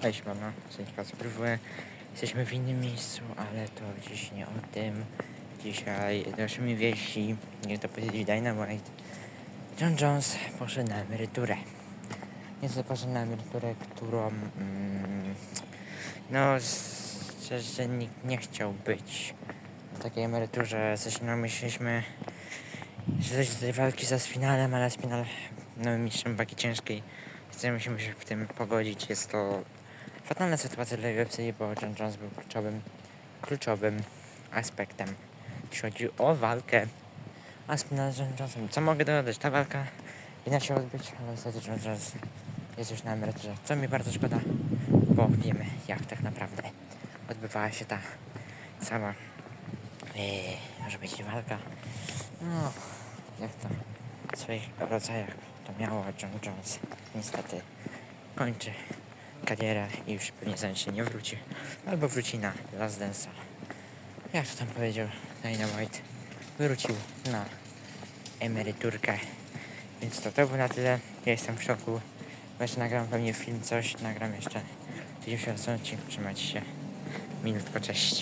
Cześć mama, Sędzika spróbuję. Jesteśmy w innym miejscu, ale to dziś nie o tym. Dzisiaj naszymi wieści, jak to powiedzieć Dynamite. John Jones poszedł na emeryturę. Nieco poszedł na emeryturę, którą mm, no szczerze nikt nie chciał być na takiej emeryturze. Coś no myśleliśmy, że do walki za spinalem, ale spinal nowym mistrzem wagi ciężkiej. Musimy się w tym pogodzić. Jest to fatalna sytuacja dla UFC, bo John Jones był kluczowym, kluczowym aspektem, jeśli chodzi o walkę. A spinal z John Jonesem. Co mogę dodać? Ta walka powinna się odbyć, ale niestety John Jones jest już na emeryturze. Co mi bardzo szkoda, bo wiemy jak tak naprawdę odbywała się ta cała, yy, może być walka. No, jak to w swoich rodzajach to miało John Jones. Niestety kończy karierę i już pewnie za się nie wróci. Albo wróci na Last Dance'a. Jak to tam powiedział Dynamite, wrócił na emeryturkę. Więc to, to było na tyle. Ja jestem w szoku. Jeszcze nagram pewnie film, coś. Nagram jeszcze. Widzimy się w odcinku. Trzymajcie się. Minutko, cześć.